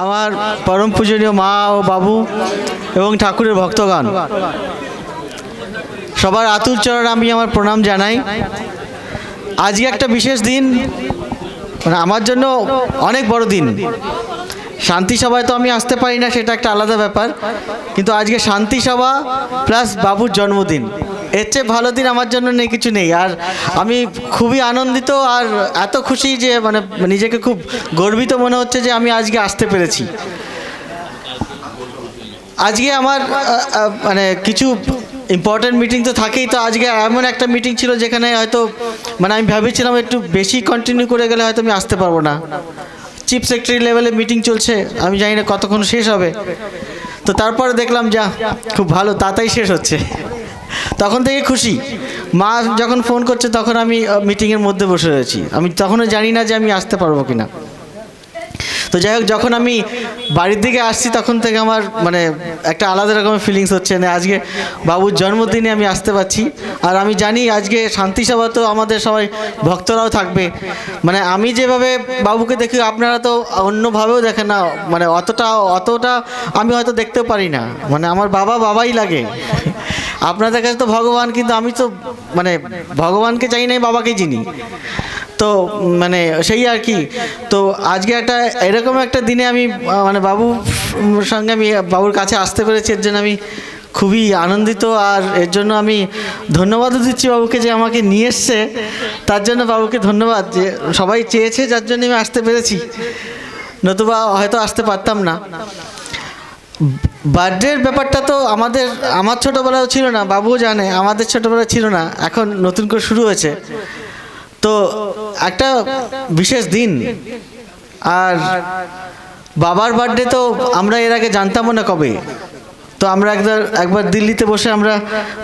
আমার পরম পূজনীয় মা ও বাবু এবং ঠাকুরের ভক্তগণ। সবার আতুর চরণ আমি আমার প্রণাম জানাই। আজকে একটা বিশেষ দিন মানে আমার জন্য অনেক বড় দিন। শান্তি সভায় তো আমি আসতে পারি না, সেটা একটা আলাদা ব্যাপার। কিন্তু আজকে শান্তি সভা প্লাস বাবুর জন্মদিন। এর চেয়ে ভালো দিন আমার জন্য নেই, কিছু নেই। আর আমি খুবই আনন্দিত আর এত খুশি যে মানে নিজেকে খুব গর্বিত মনে হচ্ছে যে আমি আজকে আসতে পেরেছি। আজকে আমার মানে কিছু ইম্পর্ট্যান্ট মিটিং তো থাকেই, তো আজকে এমন একটা মিটিং ছিল যেখানে হয়তো মানে আমি ভেবেছিলাম একটু বেশি কন্টিনিউ করে গেলে হয়তো আমি আসতে পারব না। চিফ সেক্রেটারি লেভেলে মিটিং চলছে, আমি জানি না কতক্ষণ শেষ হবে। তো তারপরে দেখলাম, যা, খুব ভালো, তাড়াতাড়ি শেষ হচ্ছে। তখন থেকে খুশি। মা যখন ফোন করছে তখন আমি মিটিংয়ের মধ্যে বসে রয়েছি। আমি তখনও জানি না যে আমি আসতে পারব কিনা। তো যাই হোক, যখন আমি বাড়ির দিকে আসছি তখন থেকে আমার মানে একটা আলাদা রকমের ফিলিংস হচ্ছে না আজকে বাবুর জন্মদিনে আমি আসতে পারছি। আর আমি জানি আজকে শান্তি সভা তো আমাদের সবাই ভক্তরাও থাকবে। মানে আমি যেভাবে বাবুকে দেখি, আপনারা তো অন্যভাবেও দেখেন না। মানে অতটা অতটা আমি হয়তো দেখতেও পারি না। মানে আমার বাবা বাবাই লাগে। আপনাদের কাছে তো ভগবান, কিন্তু আমি তো মানে ভগবানকে চাই নাই বাবাকে চিনি। তো মানে সেই আর কি। তো আজকে একটা এরকম একটা দিনে আমি মানে বাবুর সঙ্গে আমি, বাবুর কাছে আসতে পেরেছি, এর জন্য আমি খুবই আনন্দিত, আর এর জন্য আমি ধন্যবাদও দিচ্ছি বাবুকে যে আমাকে নিয়ে এসছে। তার জন্য বাবুকে ধন্যবাদ যে সবাই চেয়েছে, যার জন্য আমি আসতে পেরেছি। নতুবা হয়তো আসতে পারতাম না। বার্থডের ব্যাপারটা তো আমাদের, আমার ছোটোবেলাও ছিল না, বাবুও জানে, আমাদের ছোটোবেলা ছিল না, এখন নতুন করে শুরু হয়েছে। তো একটা বিশেষ দিন, আর বাবার বার্থডে তো আমরা এর আগে জানতামও না কবে। তো আমরা একবার একবার দিল্লিতে বসে আমরা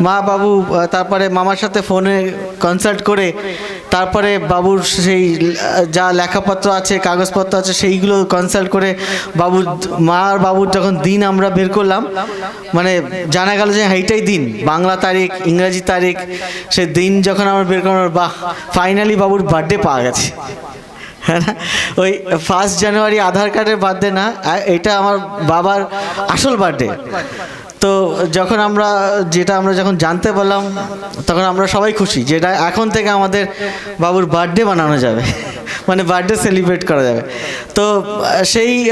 মা, বাবু, তারপরে মামার সাথে ফোনে কনসাল্ট করে তারপরে বাবুর সেই, যা লেখাপত্র আছে, কাগজপত্র আছে, সেইগুলো কনসাল্ট করে বাবুর, মা আর বাবুর যখন দিন আমরা বের করলাম মানে জানা গেল যে এইটাই দিন। বাংলা তারিখ, ইংরাজি তারিখ, সে দিন যখন আমরা বের করলাম, বাহ ফাইনালি বাবুর বার্থডে পাওয়া গেছে। হ্যাঁ ওই ফার্স্ট জানুয়ারি আধার কার্ডের বার্থডে না এটা আমার বাবার আসল বার্থডে যখন আমরা, যেটা আমরা যখন জানতে পারলাম, তখন আমরা সবাই খুশি যেটা এখন থেকে আমাদের বাবুর বার্থডে বানানো যাবে। মানে বার্থডে সেলিব্রেট করা যাবে। তো, সেই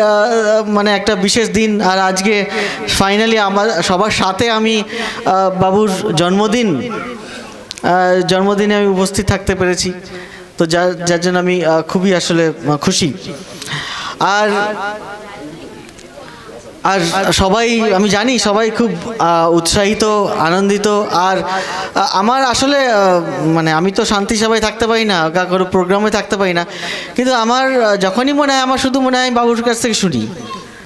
মানে একটা বিশেষ দিন, আর আজকে ফাইনালি আমার, সবার সাথে আমি বাবুর জন্মদিন জন্মদিনে আমি উপস্থিত থাকতে পেরেছি। তো যার যার জন্য আমি খুবই আসলে খুশি। আর আর সবাই, আমি জানি সবাই খুব উৎসাহিত, আনন্দিত। আর আমার আসলে মানে আমি তো শান্তি সবাই থাকতে পারি না, কারও প্রোগ্রামে থাকতে পারি না। কিন্তু আমার যখনই মনে হয়, আমার শুধু মনে হয় বাবুর কাছ থেকে শুনি।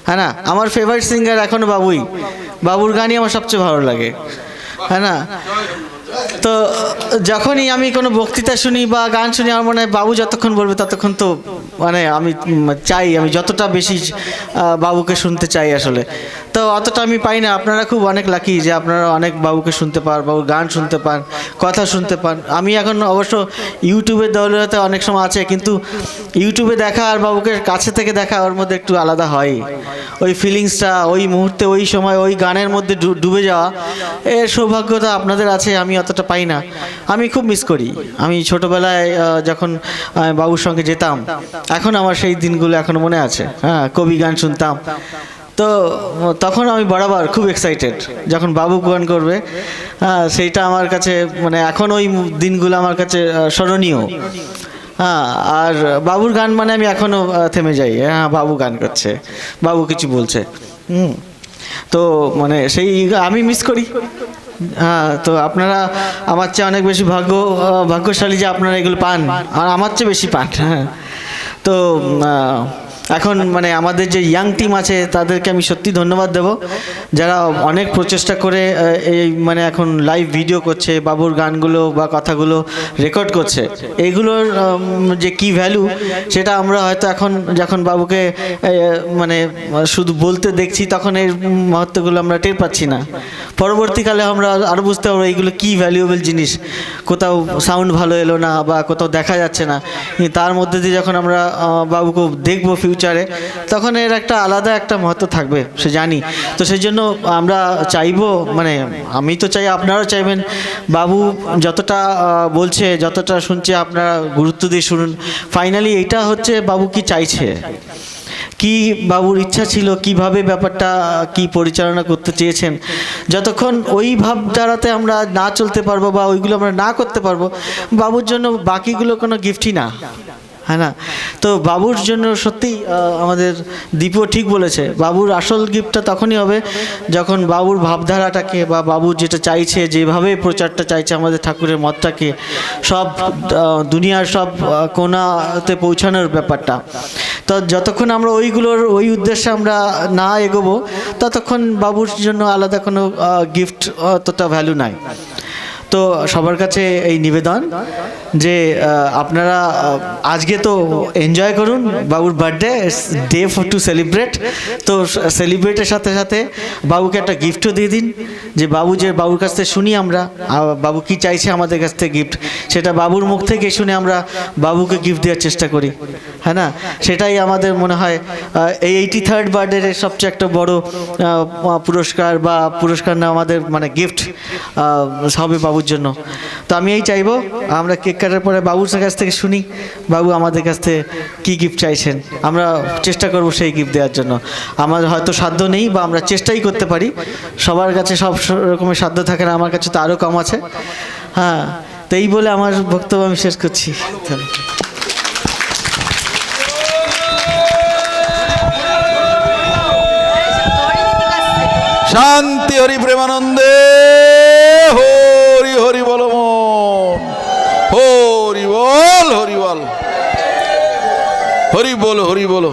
হ্যাঁ না? আমার ফেভারিট সিঙ্গার এখনও বাবুই। বাবুর গানই আমার সবচেয়ে ভালো লাগে। হ্যাঁ না? তো, যখনই আমি কোনো বক্তৃতা শুনি বা গান শুনি, আমার মনে হয় বাবু যতক্ষণ বলবে ততক্ষণ তো মানে আমি চাই, আমি যতটা বেশি বাবুকে শুনতে চাই আসলে। তো অতটা আমি পাই না। আপনারা খুব অনেক লাকি যে আপনারা অনেক বাবুকে শুনতে পান, বাবুর গান শুনতে পান, কথা শুনতে পান। আমি এখন অবশ্য ইউটিউবের দৌলতে অনেক সময় আছে, কিন্তু ইউটিউবে দেখা আর বাবুকে কাছে থেকে দেখা ওর মধ্যে একটু আলাদা হয়। ওই ফিলিংসটা ওই মুহূর্তে, ওই সময়, ওই গানের মধ্যে ডুবে যাওয়া, এর সৌভাগ্যতা আপনাদের আছে, আমি অতটা পাই না। আমি খুব মিস করি। আমি ছোটবেলায় যখন বাবুর সঙ্গে যেতাম, এখন আমার সেই দিনগুলো এখনও মনে আছে। হ্যাঁ কবি গান শুনতাম। তো তখন আমি বরাবর খুব এক্সাইটেড যখন বাবু গান করবে। হ্যাঁ সেইটা আমার কাছে মানে এখন ওই দিনগুলো আমার কাছে স্মরণীয়। হ্যাঁ আর বাবুর গান মানে আমি এখনও থেমে যাই। হ্যাঁ বাবু গান করছে, বাবু কিছু বলছে। হুম, তো মানে সেই আমি মিস করি। হ্যাঁ তো আপনারা আমার চেয়ে অনেক বেশি ভাগ্য ভাগ্যশালী যে আপনারা এগুলো পান, আর আমার চেয়ে বেশি পান। হ্যাঁ তো এখন মানে আমাদের যে ইয়াং টিম আছে তাদেরকে আমি সত্যি ধন্যবাদ দেব। যারা অনেক প্রচেষ্টা করে এই মানে এখন লাইভ ভিডিও করছে বাবুর গানগুলো বা কথাগুলো রেকর্ড করছে। এইগুলোর যে কি ভ্যালু সেটা আমরা হয়তো এখন যখন বাবুকে মানে শুধু বলতে দেখছি তখন এর মহত্বগুলো আমরা টের পাচ্ছি না। পরবর্তীকালে আমরা আরও বুঝতে পারব এইগুলো কি ভ্যালুয়েবল জিনিস। কোথাও সাউন্ড ভালো এলো না বা কোথাও দেখা যাচ্ছে না। তার মধ্যে দিয়ে যখন আমরা বাবুকে দেখব ফিউচার ফিউচারে তখন এর একটা আলাদা একটা মহত্ব থাকবে, সে জানি। তো সেই জন্য আমরা চাইব মানে আমি তো চাই, আপনারাও চাইবেন। বাবু যতটা বলছে, যতটা শুনছে, আপনারা গুরুত্ব দিয়ে শুনুন। ফাইনালি এটা হচ্ছে বাবু কি চাইছে? কি বাবুর ইচ্ছা ছিল? কীভাবে ব্যাপারটা, কি পরিচালনা করতে চেয়েছেন? যতক্ষণ ওই ভাবধারাতে আমরা না চলতে পারব বা ওইগুলো আমরা না করতে পারব, বাবুর জন্য বাকিগুলো কোনো গিফটই না। হ্যাঁ না? তো বাবুর জন্য সত্যি আমাদের দীপও ঠিক বলেছে, বাবুর আসল গিফটটা তখনই হবে যখন বাবুর ভাবধারাটাকে বা বাবু যেটা চাইছে, যেভাবে প্রচারটা চাইছে আমাদের ঠাকুরের মতটাকে, সব দুনিয়ার সব কোনাতে পৌঁছানোর ব্যাপারটা। তো যতক্ষণ আমরা ওইগুলোর, ওই উদ্দেশ্যে আমরা না এগোবো, ততক্ষণ বাবুর জন্য আলাদা কোনো গিফট অতটা ভ্যালু নাই। তো সবার কাছে এই নিবেদন। যে আপনারা আজকে তো এনজয় করুন, বাবুর birthday day for to celebrate তো সেলিব্রেটের সাথে সাথে বাবুকে একটা গিফটও দিয়ে দিন, যে বাবু যে বাবুর কাছ থেকে শুনি আমরা বাবু কি চাইছে আমাদের কাছ থেকে গিফট সেটা বাবুর মুখ থেকে শুনে আমরা বাবুকে গিফট দেওয়ার চেষ্টা করি হ্যাঁ না? সেটাই আমাদের মনে হয় এই এইটি থার্ড বার্থডে সবচেয়ে একটা বড় পুরস্কার বা পুরস্কার না আমাদের মানে গিফট হবে বাবুর জন্য। তো আমি এই চাইব, আমরা কেক কাটার পরে বাবুর কাছ থেকে শুনি, বাবু, আমাদের কাছ থেকে কী গিফট চাইছেন? আমরা চেষ্টা করব সেই গিফট দেওয়ার জন্য। আমার হয়তো সাধ্য নেই বা আমরা চেষ্টাই করতে পারি। সবার কাছে সব রকমের সাধ্য থাকে না, আমার কাছে তো আরও কম আছে। হ্যাঁ তো এই বলে আমার বক্তব্য আমি শেষ করছি। শান্তি হরি প্রেমানন্দে। হরি বলো হরি বল।